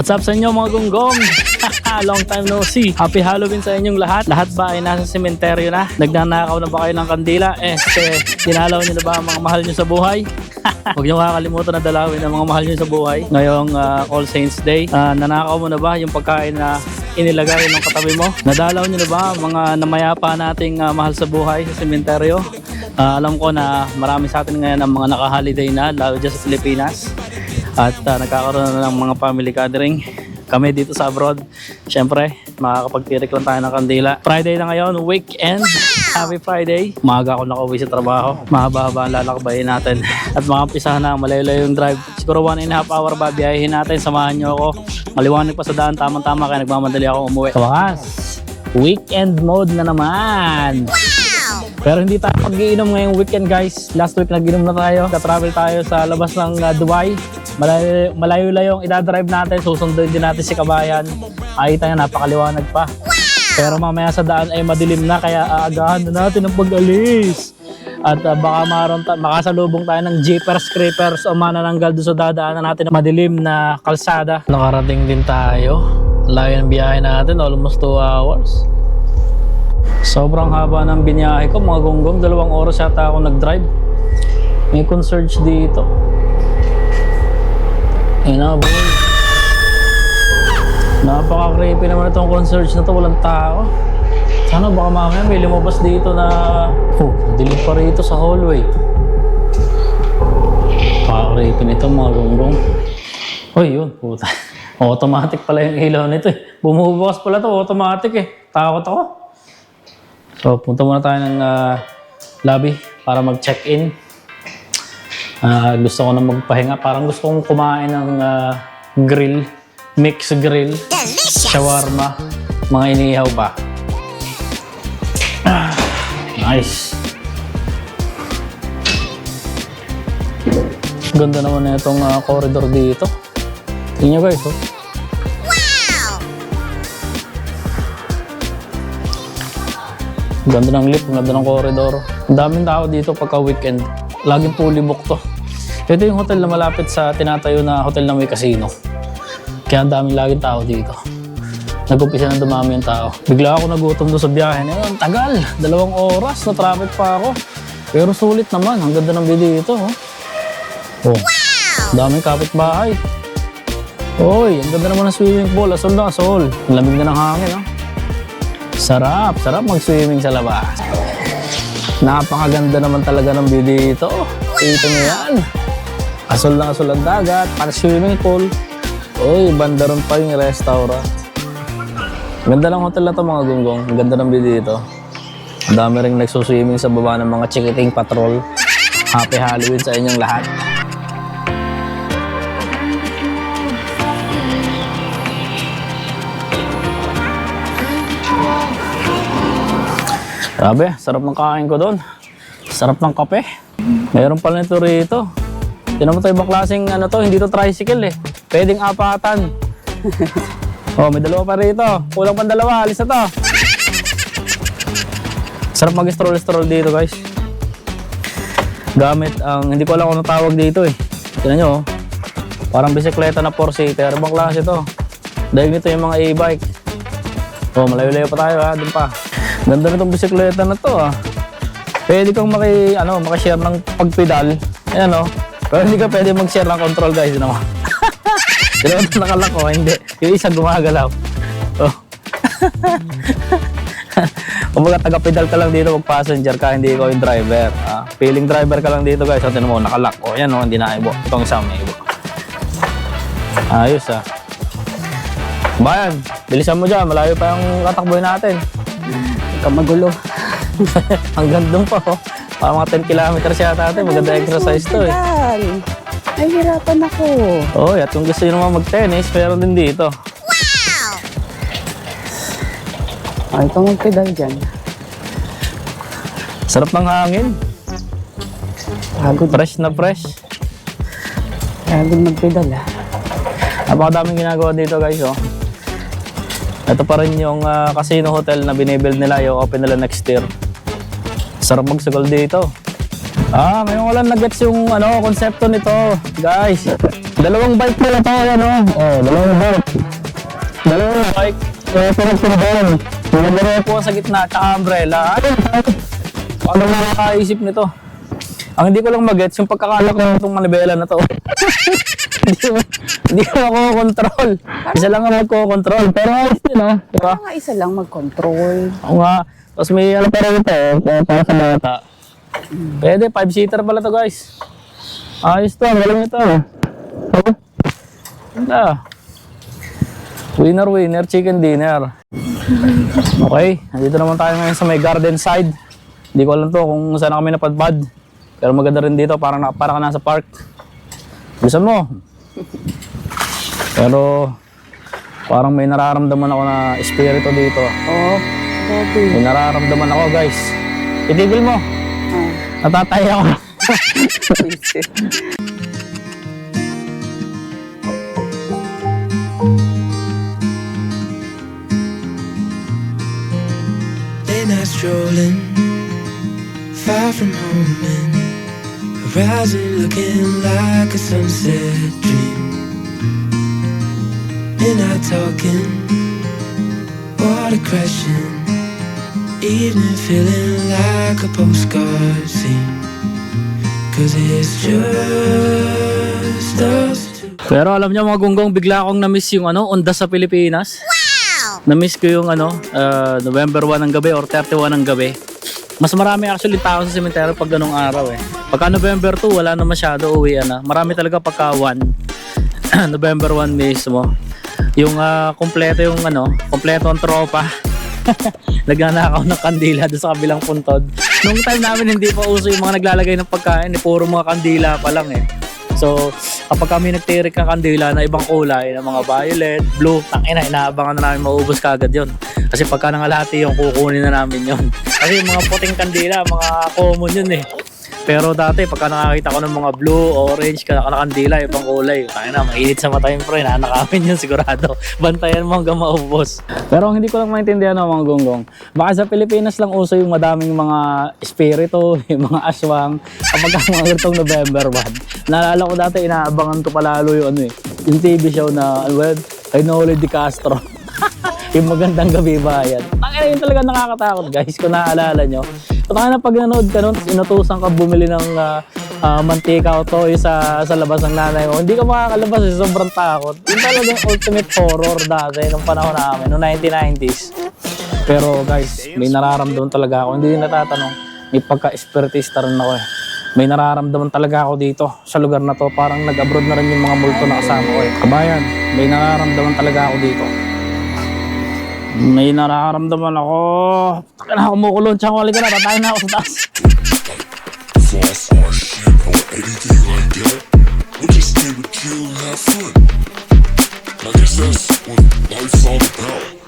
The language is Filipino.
What's up sa inyo mga gunggong? Long time no see. Happy Halloween sa inyong lahat. Lahat ba ay nasa sementeryo na? Nagnanakaw na ba kayo ng kandila? Este, dinalaw niyo na ba ang mga mahal niyo sa buhay? Huwag niyo kakalimutan na dalawin ang mga mahal niyo sa buhay. Ngayong ah, All Saints Day, Ah, nanakaw mo na ba yung pagkain na inilagay ng katabi mo? Nadalaw niyo na ba ang mga namayapa nating ah, mahal sa buhay sa sementeryo? Ah, alam ko na marami sa atin ngayon ang mga naka-holiday na, lalo dyan sa Pilipinas. At ah, nagkakaroon na ng mga family gathering. Kami dito sa abroad, syempre, makakapagtirik lang tayo ng kandila. Friday na ngayon, weekend. Happy Friday. Maaga ako nakauwi sa trabaho. Mahaba-haba ang lalakbayin natin. At makapisa na, malayo-layo yung drive. Siguro one and a half hour ba, biyahin natin. Samahan nyo ako. Maliwanag pa sa daan, tamang-tama, kaya nagmamadali ako umuwi. Sa wakas, weekend mode na naman. Pero hindi tayo mag-iinom ngayong weekend guys. Last week nag-inom na tayo. Ka-travel tayo sa labas ng uh, Dubai. Malayo- Malayo-layo yung idadrive natin. Susunduin din natin si Kabayan. Ay tayo, napakaliwanag pa. Pero mamaya sa daan ay madilim na kaya aagahan na natin ang pag-alis. At uh, baka maroon ta- makasalubong tayo ng jeepers, creepers o manananggal doon sa dadaanan natin na madilim na kalsada. Nakarating din tayo. Layo ng biyahe natin, almost 2 hours. Sobrang haba ng biniyahe ko, mga gonggong. Dalawang oras yata ako nag-drive. May conserge dito. Ayun na, boy. Napaka-creepy naman itong conserge na to. Walang tao. Sana baka mamaya may lumabas dito na... Oh, dilim pa rito sa hallway. Napaka-creepy nito, mga gonggong. Uy, yun, puta. Automatic pala yung ilaw nito eh. Bumubukas pala to, automatic eh. Takot ako. So, punta muna tayo ng ah, lobby para mag-check-in. Ah, gusto ko na magpahinga. Parang gusto kong kumain ng ah, grill, mix grill, shawarma, mga inihaw pa. Ah, nice. Ganda naman na itong ah, corridor dito. Tingnan nyo guys, oh. Ganda ng lift, ganda ng corridor. Ang daming tao dito pagka weekend. Laging fully book to. Ito yung hotel na malapit sa tinatayo na hotel na may casino. Kaya ang daming laging tao dito. Nag-umpisa na dumami yung tao. Bigla ako nagutom doon sa biyahe. Ngayon, tagal. Dalawang oras na traffic pa ako. Pero sulit naman. Ang ganda ng video dito. Oh. oh. Daming kapitbahay. Oy, ang ganda naman ng swimming pool. Asol na asol. Ang lamig na ng hangin. Oh. Sarap, sarap mag-swimming sa labas. Napakaganda naman talaga ng view dito. Ito na yan. Asol na asol ang dagat, para swimming pool. Uy, banda ron pa yung restaurant. Ganda ng hotel na to mga gunggong. Ang ganda ng view dito. Ang dami rin nagsuswimming sa baba ng mga chikiting patrol. Happy Halloween sa inyong lahat. Grabe, sarap ng kain ko doon. Sarap ng kape. Meron pala nito rito. Tinan mo to ibang klaseng ano to, hindi to tricycle eh. Pwedeng apatan. oh, may dalawa pa rito. Kulang pang dalawa, alis na to. Sarap mag-stroll-stroll dito guys. Gamit ang, hindi ko alam kung tawag dito eh. Tinan nyo oh. Parang bisikleta na 4-seater. Ibang klase to. Dahil nito yung mga e-bike. Oh, malayo-layo pa tayo ha, dun pa. Ganda na itong bisikleta na to ah. Pwede kang maki, ano, maki-share ng pagpedal. Ayan oh. Pero hindi ka pwede mag-share ng control guys. Ano? Na nakalak ko, hindi. Yung isa gumagalaw. Oh. Kumbaga taga-pedal ka lang dito, mag-passenger ka, hindi ikaw yung driver. Ah, feeling driver ka lang dito guys. Tinan mo, nakalak. O, oh, hindi na ibo. Itong isa may ibo. Ayos ah. Bayan, bilisan mo dyan. Malayo pa yung katakboy natin. Kamagulo. Hanggang doon pa oh. Parang mga 10 kilometers yata natin. Maganda exercise to eh. Ay, hirapan ako. Oh, at kung gusto nyo naman mag-tennis, meron din dito. Ay, ito ang pedal dyan. Sarap ng hangin. Pagod. Fresh na fresh. Pagod magpedal ah. Napakadaming ginagawa dito guys oh. Ito pa rin yung ah, casino hotel na binibuild nila, yung open nila next year. Sarap magsagal dito. Ah, ngayon ko lang nag-gets yung ano, konsepto nito, guys. Dalawang bike pala to, ano? Oh, dalawang bike. Dalawang bike. Eh, pinagpindan. Pinagpindan po sa gitna, tsaka umbrella. Paano na nakaisip nito? Ang hindi ko lang mag-gets yung pagkakalak ng itong manibela na to. hindi ko, hindi ko ako-control. Isa lang ang magko-control. Pero ayos din, oh. Diba? Mga isa lang mag-control. Oo nga. Tapos may ano pa rin ito, eh, para sa bata. Pwede, 5-seater pala to guys. Ayos to, ang galing ito. Oh. Ganda. Winner, winner, chicken dinner. Okay, nandito naman tayo ngayon sa may garden side. Hindi ko alam to kung saan kami napadpad. Pero maganda rin dito, parang, na- parang ka nasa park. Bilisan mo. Pero parang may nararamdaman ako na espiritu dito. Oh, okay. May nararamdaman ako guys. Itigil mo. Ah, Natatay ako. Late night strolling, far from home and horizon looking like a sunset dream. Midnight talking, water crashing, evening feeling like a postcard scene. Cause it's just us. Pero alam niyo mga gunggong, bigla akong na-miss yung ano, Onda sa Pilipinas. Wow! Na-miss ko yung ano, uh, November 1 ng gabi or 31 ng gabi. Mas marami actually tao sa sementeryo pag ganong araw eh. Pagka November 2, wala na masyado uwi na. Marami talaga pagka 1. November 1 mismo. Yung ah, kompleto yung ano, kompleto ang tropa. Nagnanakaw ng kandila doon sa kabilang puntod. Nung time namin hindi pa uso yung mga naglalagay ng pagkain, eh, puro mga kandila pa lang eh. So, kapag kami nagtirik ng kandila na ibang kulay, na mga violet, blue, tangina, inaabangan na namin maubos kagad yon. Kasi pagka nangalati yung kukunin na namin yon. Kasi yung mga puting kandila, mga common yun eh. Pero dati, pagka nakakita ko ng mga blue, orange, ka kandila, ibang kulay, tangina, mainit sa mata yung pre, nanakamin yun sigurado. Bantayan mo hanggang maubos. Pero ang hindi ko lang maintindihan ng mga gonggong, baka sa Pilipinas lang uso yung madaming mga espiritu, yung mga aswang, kapag ang mga ganitong November 1. Naalala ko dati, inaabangan ko palalo yung ano eh, yung TV show na, well, kay Noli Di Castro. yung magandang gabi bayan. Tangina yun talaga nakakatakot guys, kung naaalala nyo. So, na pag nanood ka nun, inutusan ka bumili ng ah, ah, mantika o toy sa, sa labas ng nanay mo. Hindi ka makakalabas eh, sobrang takot. Yung talagang ultimate horror dati nung panahon namin, noong 1990s. Pero guys, may nararamdaman talaga ako. Hindi natatanong, may pagka-espiritista rin ako eh. May nararamdaman talaga ako dito sa lugar na to. Parang nag-abroad na rin yung mga multo na kasama ko eh. Kabayan, may nararamdaman talaga ako dito. May nararamdaman ako. Taka na, kumukulong. Tsaka wali ka na, tatayin na ako sa taas. Like that. Just what life's all